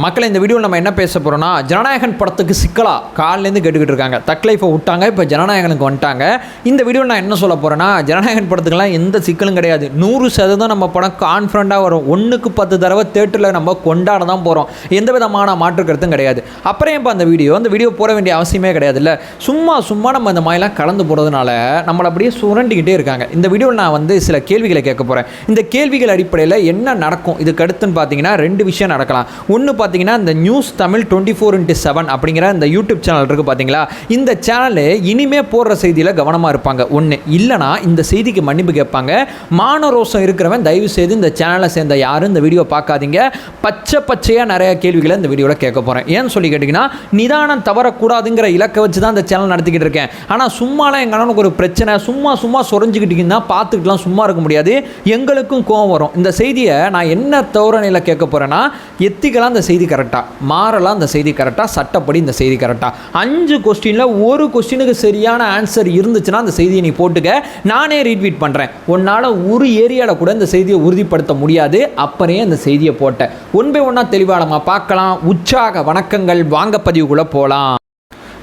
மக்களை இந்த வீடியோவில் நம்ம என்ன பேச போகிறோம்னா ஜனநாயகன் படத்துக்கு சிக்கலா? காலிலேருந்து கேட்டுக்கிட்டு இருக்காங்க. தக்லைஃபை விட்டாங்க இப்போ ஜனநாயகனுக்கு வந்துட்டாங்க. இந்த வீடியோவில் நான் என்ன சொல்ல போகிறேன்னா ஜனநாயகன் படத்துக்குலாம் எந்த சிக்கலும் கிடையாது. நூறு சதவீதம் நம்ம படம் கான்ஃபிடண்ட்டாக வரும். ஒன்றுக்கு பத்து தடவை தேட்டரில் நம்ம கொண்டாட தான் போகிறோம் எந்த விதமான மாற்று கருத்தும் கிடையாது. அப்புறம் இப்போ அந்த வீடியோ அந்த வீடியோ போட வேண்டிய அவசியமே கிடையாதுல்ல. சும்மா சும்மா நம்ம இந்த மாதிரிலாம் கலந்து போகிறதுனால நம்மளை அப்படியே சுரண்டிக்கிட்டே இருக்காங்க. இந்த வீடியோவில் நான் வந்து சில கேள்விகளை கேட்க போகிறேன் இந்த கேள்விகள் அடிப்படையில் என்ன நடக்கும்? இதுக்கு அடுத்துன்னு பார்த்தீங்கன்னா ரெண்டு விஷயம் நடக்கலாம். ஒன்று பார்த்தீங்கன்னா இந்த news Tamil twenty four into seven அப்படிங்கிற இந்த யூடியூப் சேனல் இருக்குது பார்த்தீங்களா? இந்த சேனலு இனிமேல் போடுற செய்தியில் கவனமாக இருப்பாங்க. ஒன்று இல்லைனா இந்த செய்திக்கு மன்னிப்பு கேட்பாங்க. மானரோசம் இருக்கிறவன் தயவு செய்து இந்த சேனலை சேர்ந்த யாரும் இந்த வீடியோ பார்க்காதீங்க. பச்சை பச்சையாக நிறைய கேள்விகளை இந்த வீடியோவில் கேட்க போகிறேன் ஏன்னு சொல்லி கேட்டிங்கன்னா நிதானம் தவறக்கூடாதுங்கிற இலக்கை வச்சு தான் இந்த சேனல் நடத்திக்கிட்டு இருக்கேன். ஆனால் சும்மாலாம் எங்கள் அண்ணனுக்கு ஒரு பிரச்சனை சும்மா சும்மா சொரிஞ்சுக்கிட்டிங்கன்னா பார்த்துக்கிட்டுலாம் சும்மா இருக்க முடியாது. எங்களுக்கும் கோவம் வரும். இந்த செய்தியை நான் என்ன தோரணையில் கேட்க போகிறேன்னா எத்திக்கலாம் இந்த செய்தி கரெக்டாக மாறலாம் அந்த செய்தி கரெக்டாக சட்டப்படி இந்த செய்தி கரெக்டாக அஞ்சு கொஸ்டினில் ஒரு கொஸ்டினுக்கு சரியான ஆன்சர் இருந்துச்சுன்னா அந்த செய்தியை நீ போட்டுக்க. நானே ரீட்வீட் பண்ணுறேன் உன்னால் ஒரு ஏரியாவில் கூட இந்த செய்தியை உறுதிப்படுத்த முடியாது. அப்புறே அந்த செய்தியை போட்டேன் ஒன் பை ஒன்றா தெளிவாக பார்க்கலாம். உற்சாக வணக்கங்கள். வாங்க பதிவுக்குள்ளே போகலாம்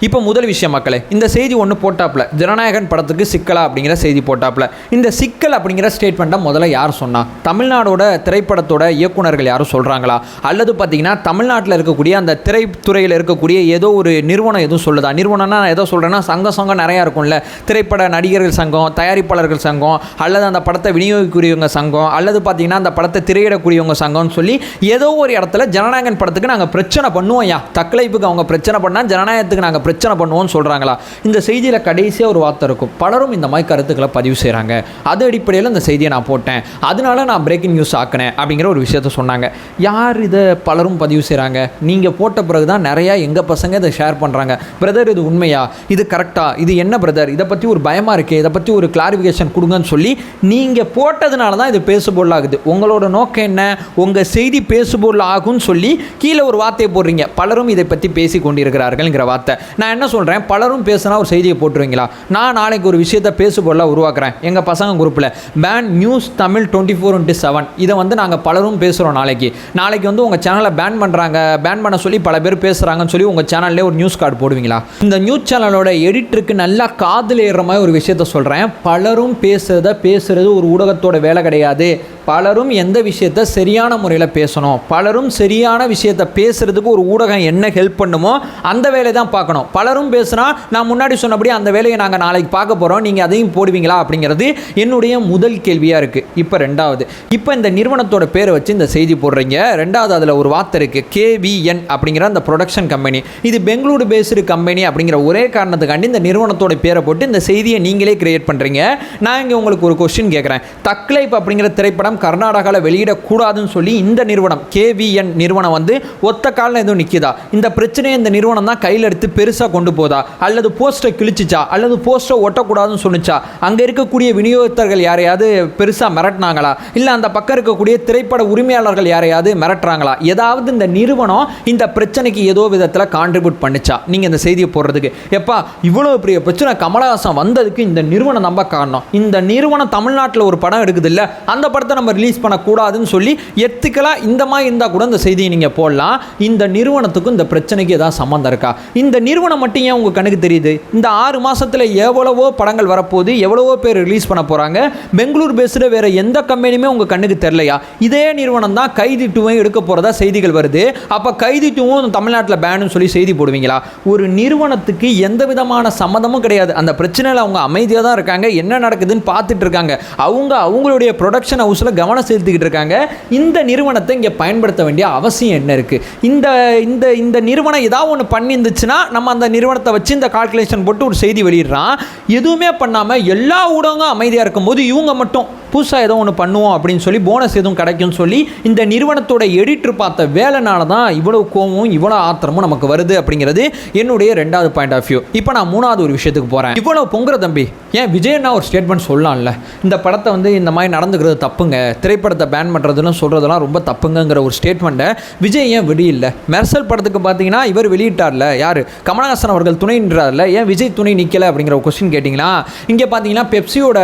இப்போ முதல் விஷயம் மக்களே இந்த செய்தி ஒன்று போட்டாப்புல ஜனநாயகன் படத்துக்கு சிக்கலா அப்படிங்கிற செய்தி போட்டாப்புல. இந்த சிக்கல் அப்படிங்கிற ஸ்டேட்மெண்ட்டை முதல்ல யார் சொன்னா? தமிழ்நாடோட திரைப்படத்தோட இயக்குனர்கள் யாரும் சொல்கிறாங்களா அல்லது பார்த்தீங்கன்னா தமிழ்நாட்டில் இருக்கக்கூடிய அந்த திரைத்துறையில் இருக்கக்கூடிய ஏதோ ஒரு நிறுவனம் எதுவும் சொல்லுதா? நிறுவனம்னா நான் ஏதோ சொல்கிறேன்னா சங்க சங்கம் நிறையா இருக்கும்ல. திரைப்பட நடிகர்கள் சங்கம் தயாரிப்பாளர்கள் சங்கம் அல்லது அந்த படத்தை விநியோகிக்கக்கூடியவங்க சங்கம் அல்லது பார்த்தீங்கன்னா அந்த படத்தை திரையிடக்கூடியவங்க சங்கம்னு சொல்லி ஏதோ ஒரு இடத்துல ஜனநாயகன் படத்துக்கு நாங்கள் பிரச்சனை பண்ணுவோம் யா தக்கலைப்புக்கு அவங்க பிரச்சனை பண்ணால் ஜனநாயகத்துக்கு நாங்கள் பிரச்சனை பண்ணுவோம்னு சொல்கிறாங்களா இந்த செய்தியில் கடைசியாக ஒரு வார்த்தை இருக்கும். பலரும் இந்த மாதிரி கருத்துக்களை பதிவு செய்கிறாங்க அது அடிப்படையில் இந்த செய்தியை நான் போட்டேன். அதனால நான் பிரேக்கிங் நியூஸ் ஆக்கினேன் அப்படிங்கிற ஒரு விஷயத்த சொன்னாங்க. யார் இதை பலரும் பதிவு செய்கிறாங்க நீங்கள் போட்ட பிறகு தான் நிறையா எங்கள் பசங்க இதை ஷேர் பண்ணுறாங்க பிரதர் இது உண்மையா? இது கரெக்டாக இது என்ன பிரதர் இதை பற்றி ஒரு பயமாக இருக்குது இதை பற்றி ஒரு கிளாரிஃபிகேஷன் கொடுங்கன்னு சொல்லி நீங்கள் போட்டதுனால தான் இது பேசுபொருள் ஆகுது. உங்களோட நோக்கம் என்ன? உங்கள் செய்தி பேசுபொருள் ஆகும்னு சொல்லி கீழே ஒரு வார்த்தையை போடுறீங்க. பலரும் இதை பற்றி பேசி கொண்டிருக்கிறார்கள்ங்கிற வார்த்தை. நான் என்ன சொல்கிறேன் பலரும் பேசுனா ஒரு செய்தியை போட்டுருவீங்களா? நான் நாளைக்கு ஒரு விஷயத்தை பேசுபொருளாக உருவாக்குறேன். எங்கள் பசங்க குரூப்பில் pan news Tamil twenty four into seven இதை வந்து நாங்கள் பலரும் பேசுகிறோம் நாளைக்கு. நாளைக்கு வந்து உங்கள் சேனலை பேன் பண்ணுறாங்க பேன் பண்ண சொல்லி பல பேர் பேசுகிறாங்கன்னு சொல்லி உங்கள் சேனல்லே ஒரு நியூஸ் கார்டு போடுவீங்களா? இந்த நியூஸ் சேனலோட எடிட்டருக்கு நல்லா காதில் ஏறுற மாதிரி ஒரு விஷயத்த சொல்கிறேன் பலரும் பேசுகிறத பேசுகிறது ஒரு ஊடகத்தோட வேலை கிடையாது. பலரும் எந்த விஷயத்த சரியான முறையில் பேசணும்? பலரும் சரியான விஷயத்த பேசுகிறதுக்கு ஒரு ஊடகம் என்ன ஹெல்ப் பண்ணுமோ அந்த வேலையை தான் பார்க்கணும். பலரும் பேசுனா நான் முன்னாடி சொன்னபடி அந்த வேலையை நாங்கள் நாளைக்கு பார்க்க போகிறோம் நீங்கள் அதையும் போடுவீங்களா? அப்படிங்கிறது என்னுடைய முதல் கேள்வியாக இருக்குது இப்போ ரெண்டாவது. இப்போ இந்த நிறுவனத்தோட பேரை வச்சு இந்த செய்தி போடுறீங்க. ரெண்டாவது அதில் ஒரு வார்த்தை இருக்குது கேவிஎன் அப்படிங்கிற அந்த ப்ரொடக்ஷன் கம்பெனி இது பெங்களூரு பேஸ்டு கம்பெனி அப்படிங்கிற ஒரே காரணத்துக்காண்டி இந்த நிறுவனத்தோட பேரை போட்டு இந்த செய்தியை நீங்களே கிரியேட் பண்ணுறீங்க நான் இங்கே உங்களுக்கு ஒரு கொஸ்டின் கேட்குறேன். தக்லைப் அப்படிங்கிற திரைப்படம் கர்நாடகாவில் வெளியிடக்கூடாதுன்னு சொல்லி இந்த நிறுவனம் கேவிஎன் நிறுவனம் வந்து ஒத்த காலில் எதுவும் நிற்கிதா இந்த பிரச்சனையை இந்த நிறுவனம் தான் கையில் எடுத்து பெருசாக கொண்டு போதா? அல்லது போஸ்ட்டை கிழிச்சிச்சா? அல்லது போஸ்ட்டை ஒட்டக்கூடாதுன்னு சொன்னிச்சா? அங்கே இருக்கக்கூடிய விநியோகத்தர்கள் யாரையாவது பெருசாக மிரட்டினாங்களா? இல்லை அந்த பக்கம் இருக்கக்கூடிய திரைப்பட உரிமையாளர்கள் யாரையாவது மிரட்டுறாங்களா? ஏதாவது இந்த நிறுவனம் இந்த பிரச்சனைக்கு ஏதோ விதத்தில் கான்ட்ரிபியூட் பண்ணிச்சா? நீங்கள் இந்த செய்தியை போடுறதுக்கு. எப்பா இவ்வளோ பெரிய பிரச்சனை. கமலஹாசன் வந்ததுக்கு இந்த நிறுவனம் நம்ப காரணம். இந்த நிறுவனம் தமிழ்நாட்டில் ஒரு படம் எடுக்குது இல்லை அந்த படத்தை நம்ம ரிலீஸ் பண்ணக்கூடாதுன்னு சொல்லி எத்துக்கலாக இந்த மாதிரி இருந்தால் கூட இந்த செய்தியை நீங்கள் போடலாம். இந்த நிறுவனத்துக்கும் இந்த பிரச்சனைக்கு ஏதாவது சம்மந்தம் இருக்கா? இந்த நிறுவனம் மட்டும் ஏன் உங்கள் கணக்கு தெரியுது? இந்த ஆறு மாதத்தில் எவ்வளவோ படங்கள் வரப்போகுது எவ்வளவோ பேர் ரிலீஸ் பண்ண போகிறாங்க பெங்களூர் பேஸ்டு வேறு எந்த கம்பெனியுமே உங்கள் கண்ணுக்கு தெரிலையா இதே நிறுவனம் தான் கைதி டூவையும் எடுக்க போகிறதா செய்திகள் வருது. அப்போ கைதி டூவும் தமிழ்நாட்டில் பேனு சொல்லி செய்தி போடுவீங்களா? ஒரு நிறுவனத்துக்கு எந்த விதமான சம்மந்தமும் கிடையாது. அந்த பிரச்சனையில் அவங்க அமைதியாக தான் இருக்காங்க. என்ன நடக்குதுன்னு பார்த்துட்டு இருக்காங்க. அவங்க அவங்களுடைய ப்ரொடக்ஷன் ஹவுஸில் கவனம் செலுத்திக்கிட்டு இருக்காங்க. இந்த நிறுவனத்தை இங்கே பயன்படுத்த வேண்டிய அவசியம் என்ன இருக்குது இந்த இந்த இந்த நிறுவனம் ஏதாவது ஒன்று பண்ணியிருந்துச்சுன்னா நம்ம அந்த நிறுவனத்தை வச்சு இந்த கால்குலேஷன் போட்டு ஒரு செய்தி வெளியிடுறான். எதுவுமே பண்ணாமல் எல்லா ஊடகங்களும் அமைதியாக இருக்கும்போது இவங்க மட்டும். புதுசாக ஏதோ ஒன்று பண்ணுவோம் அப்படின்னு சொல்லி போனஸ் எதுவும் கிடைக்கும்னு சொல்லி இந்த நிறுவனத்தோட எடிட்டர் பார்த்த வேலைனால தான் இவ்வளோ கோவமும் இவ்வளோ ஆத்திரமும் நமக்கு வருது அப்படிங்கிறது என்னுடைய ரெண்டாவது பாயிண்ட் ஆஃப் வியூ இப்போ நான் மூணாவது ஒரு விஷயத்துக்கு போகிறேன் இவ்வளோ பொங்குற தம்பி ஏன் விஜயன்னா ஒரு ஸ்டேட்மெண்ட் சொல்லலாம்ல? இந்த படத்தை வந்து இந்த மாதிரி நடந்துக்கிறது தப்புங்க. திரைப்படத்தை பேன் பண்ணுறதுன்னு சொல்கிறதெல்லாம் ரொம்ப தப்புங்கங்கிற ஒரு ஸ்டேட்மெண்ட்டை விஜய் ஏன் வெளியில்ல? மெர்சல் படத்துக்கு பார்த்தீங்கன்னா இவர் வெளியிட்டார்ல. யார்? கமலஹாசன் அவர்கள் துணை நின்றார்ல ஏன் விஜய் துணை நிற்கலை அப்படிங்கிற ஒரு கொஸ்டின் கேட்டிங்கன்னா இங்கே பார்த்தீங்கன்னா பெப்சியோட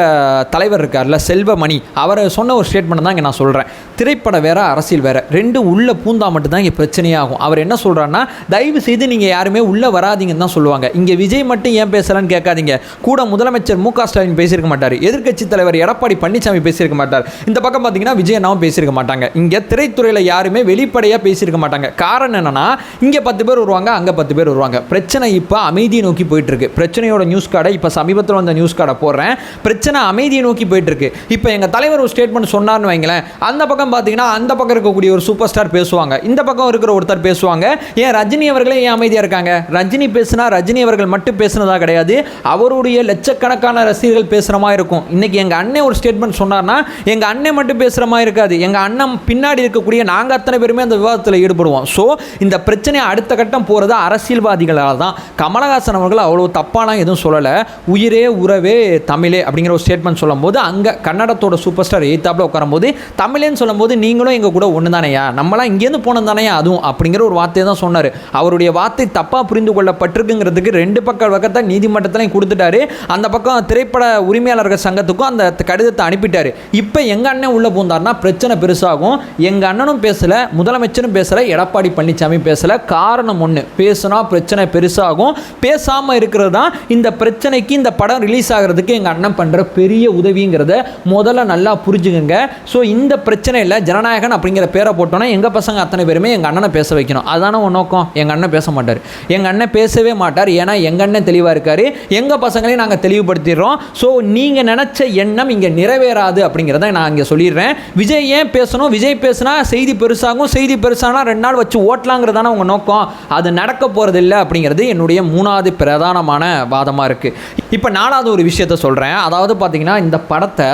தலைவர் இருக்கார்ல செல்வ மணி அவர் சொன்ன ஒரு ஸ்டேட்மெண்ட் தான் இங்கே நான் சொல்கிறேன் திரைப்படம் வேற அரசியல் வேற ரெண்டு உள்ள பூந்தா மட்டும்தான் இங்கே பிரச்சனையாகும். அவர் என்ன சொல்கிறாருன்னா தயவு செய்து நீங்கள் யாருமே உள்ளே வராதீங்கன்னு தான் சொல்லுவாங்க. இங்கே விஜய் மட்டும் ஏன் பேசலான்னு கேட்காதீங்க. கூட முதலமைச்சர் மு க ஸ்டாலின் பேசியிருக்க மாட்டார். எதிர்க்கட்சி தலைவர் எடப்பாடி பழனிசாமி பேசியிருக்க மாட்டார். இந்த பக்கம் பார்த்தீங்கன்னா விஜய் பேசியிருக்க மாட்டாங்க. இங்கே திரைத்துறையில் யாருமே வெளிப்படையாக பேசியிருக்க மாட்டாங்க. காரணம் என்னன்னா இங்கே பத்து பேர் வருவாங்க அங்கே பத்து பேர் வருவாங்க. பிரச்சனை இப்போ அமைதியை நோக்கி போயிட்டுருக்கு பிரச்சனையோட நியூஸ் கார்டை இப்போ சமீபத்தில் வந்த நியூஸ் கார்டை போடுறேன். பிரச்சனை அமைதியை நோக்கி போயிட்டுருக்கு இப்போ இப்போ எங்கள் தலைவர் ஒரு ஸ்டேட்மெண்ட் சொன்னார்னு வைங்களேன் அந்த பக்கம் பார்த்தீங்கன்னா அந்த பக்கம் இருக்கக்கூடிய ஒரு சூப்பர் ஸ்டார் பேசுவாங்க. இந்த பக்கம் இருக்கிற ஒருத்தர் பேசுவாங்க. ஏன் ரஜினி அவர்களே ஏன் அமைதியாக இருக்காங்க? ரஜினி பேசுனா ரஜினி அவர்கள் மட்டும் பேசுனதா கிடையாது. அவருடைய லட்சக்கணக்கான ரசிகர்கள் பேசுகிற மாதிரி இருக்கும். இன்னைக்கு எங்கள் அண்ணன் ஒரு ஸ்டேட்மெண்ட் சொன்னார்னா எங்கள் அண்ணன் மட்டும் பேசுகிற மாதிரி இருக்காது. எங்கள் அண்ணன் பின்னாடி இருக்கக்கூடிய நாங்கள் அத்தனை பேருமே அந்த விவாதத்தில் ஈடுபடுவோம். ஸோ இந்த பிரச்சனையை அடுத்த கட்டம் போகிறது அரசியல்வாதிகளால் தான். கமலஹாசன் அவர்கள் அவ்வளோ தப்பாலாம் எதுவும் சொல்லலை. உயிரே உறவே தமிழே அப்படிங்கிற ஒரு ஸ்டேட்மெண்ட் சொல்லும்போது அங்கே கன்னடத்தோட சூப்பர் ஸ்டார் எய்த்தாப்பில் உட்காரும்போது தமிழேன்னு சொல்லும்போது நீங்களும் எங்கள் கூட ஒன்று தானையா நம்மளாம் இங்கேருந்து போனது தானையா அதுவும்? அப்படிங்கிற ஒரு வார்த்தையை தான் சொன்னார். அவருடைய வார்த்தை தப்பாக புரிந்து கொள்ளப்பட்டிருக்குங்கிறதுக்கு ரெண்டு பக்க பக்கத்தை நீதிமன்றத்திலையும் கொடுத்துட்டாரு. அந்த பக்கம் திரைப்பட உரிமையாளர்கள் சங்கத்துக்கும் அந்த கடிதத்தை அனுப்பிட்டார். இப்போ எங்கள் அண்ணன் உள்ளே போந்தார்னா பிரச்சனை பெருசாகும். எங்கள் அண்ணனும் பேசலை முதலமைச்சரும் பேசலை எடப்பாடி பழனிசாமி பேசலை. காரணம் ஒன்று பேசுனா பிரச்சனை பெருசாகும். பேசாமல் இருக்கிறது தான் இந்த பிரச்சனைக்கு இந்த படம் ரிலீஸ் ஆகிறதுக்கு எங்கள் அண்ணன் பண்ணுற பெரிய உதவிங்கிறத முதல்ல நல்லா புரிஞ்சுக்குங்க. ஸோ இந்த பிரச்சனையில் ஜனநாயகன் அப்படிங்கிற பேரை போட்டோன்னா எங்கள் பசங்க அத்தனை பேருமே எங்கள் அண்ணனை பேச வைக்கணும். அதான உன் நோக்கம். எங்கள் அண்ணன் பேச மாட்டார். எங்கள் அண்ணன் பேசவே மாட்டார். ஏன்னா எங்கள் அண்ணன் தெளிவாக இருக்கார். எங்கள் பசங்களையும் நாங்கள் தெளிவுபடுத்திடுறோம். ஸோ நீங்கள் நினச்ச எண்ணம் இங்கே நிறைவேறாது அப்படிங்கிறத நான் இங்கே சொல்லிடுறேன். விஜய் ஏன் பேசணும்? விஜய் பேசுனா செய்தி பெருசாகும். செய்தி பெருசானா ரெண்டு நாள் வச்சு ஓட்டலாங்கிறதான உங்கள் நோக்கம். அது நடக்க போகிறது இல்லை அப்படிங்கிறது என்னுடைய மூணாவது பிரதானமான வாதமாக இருக்குது இப்போ நாலாவது ஒரு விஷயத்த சொல்கிறேன் அதாவது பார்த்தீங்கன்னா இந்த படத்தை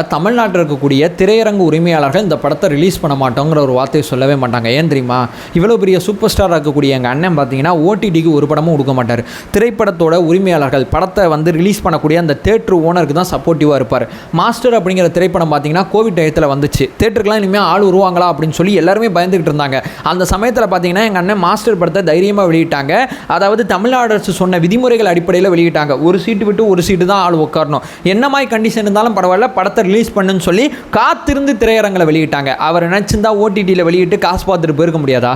தமிழ்நாட்டில் இருக்கக்கூடிய திரையரங்கு உரிமையாளர்கள் இந்த படத்தை ரிலீஸ் பண்ண மாட்டோங்கிற ஒரு வார்த்தையை சொல்லவே மாட்டாங்க. ஏன் தெரியுமா? இவ்வளோ பெரிய சூப்பர் ஸ்டாராக இருக்கக்கூடிய எங்கள் அண்ணன் பார்த்தீங்கன்னா ஓடிடிக்கு ஒரு படமும் கொடுக்க மாட்டார். திரைப்படத்தோட உரிமையாளர்கள் படத்தை வந்து ரிலீஸ் பண்ணக்கூடிய அந்த தேட்டர் ஓனருக்கு தான் சப்போர்ட்டிவாக இருப்பார். மாஸ்டர் அப்படிங்கிற திரைப்படம் பார்த்தீங்கன்னா கோவிட் டயத்தில் வந்துச்சு. தேட்டருக்குலாம் இனிமேல் ஆள் உருவாங்களா அப்படின்னு சொல்லி எல்லாருமே பயந்துக்கிட்டு இருந்தாங்க. அந்த சமயத்தில் பார்த்தீங்கன்னா எங்கள் அண்ணன் மாஸ்டர் படத்தை தைரியமாக வெளியிட்டாங்க. அதாவது தமிழ்நாடு அரசு சொன்ன விதிமுறைகள் அடிப்படையில் வெளியிட்டாங்க. ஒரு சீட்டு விட்டு ஒரு சீட்டு தான் ஆள் உட்காரணும். என்ன மாதிரி கண்டிஷன் இருந்தாலும் பரவாயில்ல படத்தை ரிலீஸ் பண்ணுன்னு சொல்லி காத்திருந்து திரையரங்கில் வெளியிட்டாங்க. அவர் நினச்சிருந்தா ஓடிடியில் வெளியிட்டு காசு பார்த்துட்டு போயிருக்க முடியாதா?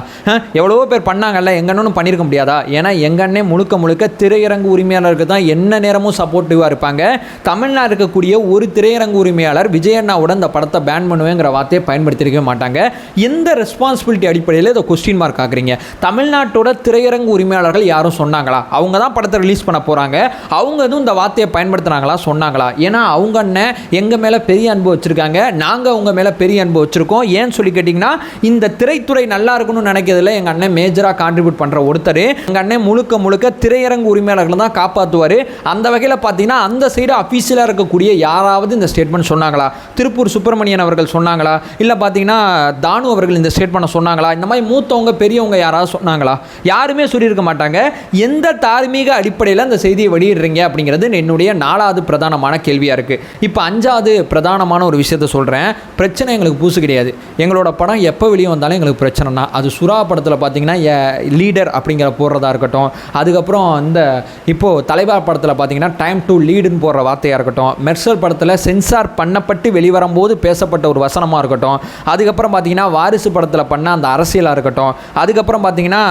எவ்வளவோ பேர் பண்ணாங்கல்ல எங்கன்னு பண்ணியிருக்க முடியாதா? ஏன்னா எங்கன்னே முழுக்க முழுக்க திரையரங்கு உரிமையாளருக்கு தான் என்ன நேரமும் சப்போர்ட்டிவாக இருப்பாங்க. தமிழ்நாடு இருக்கக்கூடிய ஒரு திரையரங்கு உரிமையாளர் விஜய் இந்த படத்தை பேன் பண்ணுவேங்கிற வார்த்தையை பயன்படுத்தியிருக்கவே மாட்டாங்க. எந்த ரெஸ்பான்சிபிலிட்டி அடிப்படையில் இதை கொஸ்டின் மார்க் ஆக்குறீங்க? தமிழ்நாட்டோட திரையரங்கு உரிமையாளர்கள் யாரும் சொன்னாங்களா? அவங்க தான் படத்தை ரிலீஸ் பண்ண போகிறாங்க அவங்க எதுவும் இந்த வார்த்தையை பயன்படுத்துனாங்களா? சொன்னாங்களா? ஏன்னா அவங்க என்ன எங்கள் மேலே பெரிய அன்பு வச்சுருக்காங்க. நாங்கள் உங்கள் மேலே பெரிய அன்பு வச்சுருக்கோம். ஏன்னு சொல்லி கேட்டிங்கன்னா இந்த திரைத்துறை நல்லா இருக்கணும்னு நினைக்கிறதுல எங்கள் அண்ணன் மேஜராக கான்ட்ரிபியூட் பண்ணுற ஒருத்தர். எங்கள் அண்ணன் முழுக்க முழுக்க திரையரங்கு உரிமையாளர்களை தான் காப்பாற்றுவார் அந்த வகையில் பார்த்தீங்கன்னா அந்த சைடு அஃபீஷியலாக இருக்கக்கூடிய யாராவது இந்த ஸ்டேட்மெண்ட் சொன்னாங்களா? திருப்பூர் சுப்பிரமணியன் அவர்கள் சொன்னாங்களா? இல்லை பார்த்தீங்கன்னா தானு அவர்கள் இந்த ஸ்டேட்மெண்ட் சொன்னாங்களா? இந்த மாதிரி மூத்தவங்க பெரியவங்க யாராவது சொன்னாங்களா? யாருமே சொல்லியிருக்க மாட்டாங்க. எந்த தார்மீக அடிப்படையில் அந்த செய்தியை வெளியிடுறீங்க அப்படிங்கிறது என்னுடைய நாலாவது பிரதானமான கேள்வியாக இருக்குது இப்போ அஞ்சாவது பிரதானமான ஒரு விஷயத்த சொல்கிறேன் பிரச்சனை எங்களுக்கு பூசு கிடையாது. எங்களோட படம் எப்போ வெளியே வந்தாலும் எங்களுக்கு பிரச்சனைனா அது சுறா படத்தில் பார்த்தீங்கன்னா லீடர் அப்படிங்கிற போடுறதா இருக்கட்டும். அதுக்கப்புறம் இந்த இப்போது தலைவர் படத்தில் பார்த்தீங்கன்னா டைம் டு லீடுன்னு போடுற வார்த்தையாக இருக்கட்டும். மெர்சல் படத்தில் சென்சார் பண்ணப்பட்டு வெளிவரும்போது பேசப்பட்ட ஒரு வசனமாக இருக்கட்டும். அதுக்கப்புறம் பார்த்தீங்கன்னா வாரிசு படத்தில் பண்ண அந்த அரசியலாக இருக்கட்டும். அதுக்கப்புறம் பார்த்தீங்கன்னா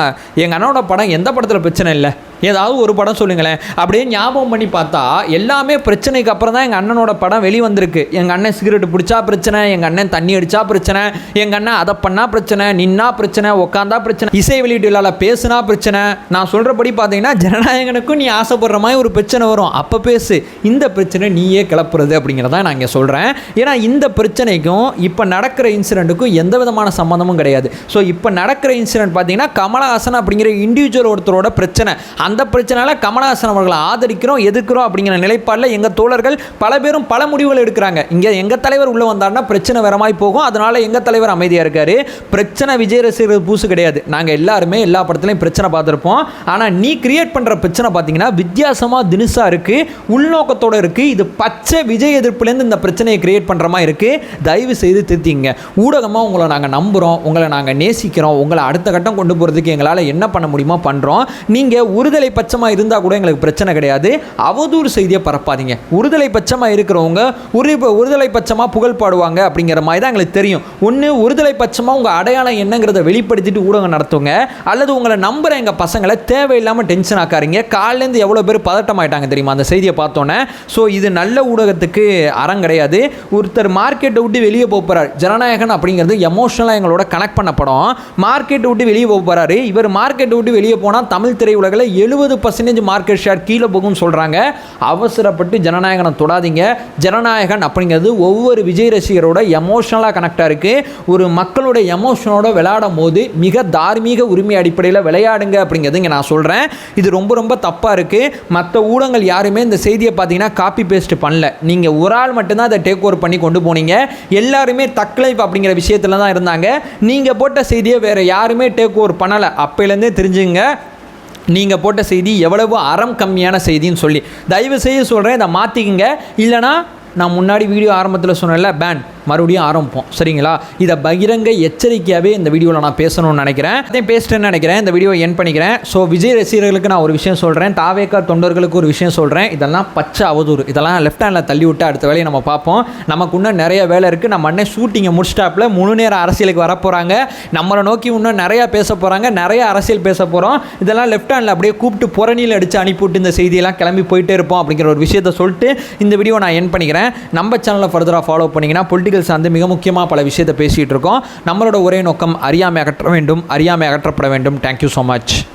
எங்கள் அண்ணனோட படம் எந்த படத்தில் பிரச்சனை இல்லை. ஏதாவது ஒரு படம் சொல்லுங்களேன். அப்படியே ஞாபகம் பண்ணி பார்த்தா எல்லாமே பிரச்சனைக்கு அப்புறம் தான் எங்கள் அண்ணனோட படம் வெளிவந்திருக்கு. எங்கள் அண்ணன் சிகரெட் பிடிச்சா பிரச்சனை எங்கள் அண்ணன் தண்ணி அடித்தா பிரச்சனை எங்கள் அண்ணன் அதை பண்ணால் பிரச்சனை நின்னா பிரச்சனை உக்காந்தா பிரச்சனை இசை வெளியீட்டு விழாவில் பேசுனா பிரச்சனை. நான் சொல்கிறபடி பார்த்தீங்கன்னா ஜனநாயகனுக்கும் நீ ஆசைப்படுற மாதிரி ஒரு பிரச்சனை வரும். அப்போ பேசு. இந்த பிரச்சனை நீயே கிளப்புறது அப்படிங்கிறத நான் இங்கே சொல்கிறேன் ஏன்னா இந்த பிரச்சனைக்கும் இப்போ நடக்கிற இன்சிடெண்ட்டுக்கும் எந்த விதமான சம்மந்தமும் கிடையாது. ஸோ இப்போ நடக்கிற இன்சிடெண்ட் பார்த்தீங்கன்னா கமலஹாசன் அப்படிங்கிற இண்டிவிஜுவல் ஒருத்தரோட பிரச்சனை. அந்த அந்த பிரச்சனையில் கமலஹாசன் அவர்களை ஆதரிக்கிறோம் எதிர்க்கிறோம் அப்படிங்கிற நிலைப்பாடில் எங்கள் தோழர்கள் பல பேரும் பல முடிவுகள் எடுக்கிறாங்க. இங்கே எங்கள் தலைவர் உள்ளே வந்தார்னா பிரச்சனை வரமாய் போகும். அதனால் எங்கள் தலைவர் அமைதியாக இருக்கார். பிரச்சனை விஜய் ரசிகர்கள் பூசு கிடையாது. நாங்கள் எல்லாருமே எல்லா படத்துலையும் பிரச்சனை பார்த்துருப்போம். ஆனால் நீ கிரியேட் பண்ணுற பிரச்சனை பார்த்தீங்கன்னா வித்தியாசமாக தினுசாக இருக்குது உள்நோக்கத்தோடு இருக்குது இது பச்சை விஜய் எதிர்ப்புலேருந்து இந்த பிரச்சனையை கிரியேட் பண்ணுற மாதிரி இருக்குது தயவு செய்து திருத்திங்க. ஊடகமாக உங்களை நாங்கள் நம்புகிறோம் உங்களை நாங்கள் நேசிக்கிறோம் உங்களை அடுத்த கட்டம் கொண்டு போகிறதுக்கு எங்களால் என்ன பண்ண முடியுமோ பண்ணுறோம் நீங்கள் ஒருதலை ஒருதலை பட்சமாக இருந்தால் கூட எங்களுக்கு பிரச்சனை கிடையாது. அவதூறு செய்தியை பரப்பாதீங்க. ஒருதலை பட்சமாக இருக்கிறவங்க ஒரு ஒருதலை பட்சமாக புகழ் பாடுவாங்க அப்படிங்கிற மாதிரி தான் எங்களுக்கு தெரியும். ஒன்று ஒருதலை பட்சமாக உங்கள் அடையாளம் என்னங்கிறத வெளிப்படுத்திட்டு ஊடகம் நடத்துங்க. அல்லது உங்களை நம்புகிற எங்கள் பசங்களை தேவையில்லாமல் டென்ஷன் ஆக்காதீங்க. காலிலேருந்து எவ்வளோ பேர் பதட்டமாயிட்டாங்க தெரியுமா? அந்த செய்தியை பார்த்தோன்னே. ஸோ இது நல்ல ஊடகத்துக்கு அறம் கிடையாது. ஒருத்தர் மார்க்கெட்டை விட்டு வெளியே போக போகிறார் ஜனநாயகன் அப்படிங்கிறது எமோஷனலாக எங்களோட கனெக்ட் பண்ண படம். மார்க்கெட்டை விட்டு வெளியே போக போகிறாரு இவர் மார்க்கெட்டை விட்டு வெளியே போனால் தமிழ் திரையுலகில் எழுபது பர்சன்டேஜ் மார்க்கெட் ஷேர் கீழே போகும்னு சொல்கிறாங்க அவசரப்பட்டு ஜனநாயகனை தொடாதீங்க. ஜனநாயகன் அப்படிங்கிறது ஒவ்வொரு விஜய் ரசிகரோட எமோஷனலாக கனெக்டாக இருக்குது ஒரு மக்களோட எமோஷனோட விளையாடும் போது மிக தார்மீக உரிமை அடிப்படையில் விளையாடுங்க அப்படிங்கிறது இங்கே நான் சொல்கிறேன் இது ரொம்ப ரொம்ப தப்பாக இருக்குது மற்ற ஊடகங்கள் யாருமே இந்த செய்தியை பார்த்தீங்கன்னா காப்பி பேஸ்ட் பண்ணல. நீங்கள் ஒரு ஆள் மட்டும்தான் அதை டேக் ஓவர் பண்ணி கொண்டு போனீங்க. எல்லாருமே தக்லைஃப் அப்படிங்கிற விஷயத்தில் தான் இருந்தாங்க. நீங்கள் போட்ட செய்தியை வேறு யாருமே டேக் ஓவர் பண்ணலை. அப்போலேருந்தே தெரிஞ்சுங்க நீங்கள் போட்ட செய்தி எவ்வளவு அறம் கம்மியான செய்தின்னு சொல்லி. தயவு செய்து சொல்கிறேன் இதை மாற்றிக்கிங்க இல்லைனா நான் முன்னாடி வீடியோ ஆரம்பத்தில் சொன்னேன்ல பேன் மறுபடியும் ஆரம்பிப்போம். சரிங்களா? இதை பகிரங்க எச்சரிக்கையாகவே இந்த வீடியோவில் நான் பேசணும்னு நினைக்கிறேன். அதையும் பேசிட்டேன்னு நினைக்கிறேன். இந்த வீடியோ என் பண்ணிக்கிறேன். ஸோ விஜய் ரசிகர்களுக்கு நான் ஒரு விஷயம் சொல்கிறேன் தாவேக்கா தொண்டர்களுக்கு ஒரு விஷயம் சொல்கிறேன் இதெல்லாம் பச்சை அவதூறு. இதெல்லாம் லெஃப்ட் ஹேண்டில் தள்ளி விட்டு அடுத்த வேலையை நம்ம பார்ப்போம். நமக்கு இன்னும் நிறைய வேலை இருக்குது நம்ம அண்ணன் ஷூட்டிங்கை முடிச்சிட்டாப்பில் முழு நேர அரசியலுக்கு வரப்போகிறாங்க நம்மளை நோக்கி இன்னும் நிறையா பேச போகிறாங்க நிறைய அரசியல் பேச போகிறோம் இதெல்லாம் லெஃப்ட் ஹேண்டில் அப்படியே கூப்பிட்டு புறணியில் அடித்து அனுப்பிவிட்டு இந்த செய்தியெல்லாம் கிளம்பி போயிட்டே இருப்போம் அப்படிங்கிற ஒரு விஷயத்த சொல்லிட்டு இந்த வீடியோ நான் என் பண்ணிக்கிறேன். நம்ம சேனலை ஃபர்தராக ஃபாலோ பண்ணிங்கன்னா பொலிட்டிக்கல் சார்ந்து மிக முக்கியமாக பல விஷயத்தை பேசிகிட்டு இருக்கோம். நம்மளோட ஒரே நோக்கம் அறியாமை அகற்ற வேண்டும் அறியாமை அகற்றப்பட வேண்டும். Thank you so much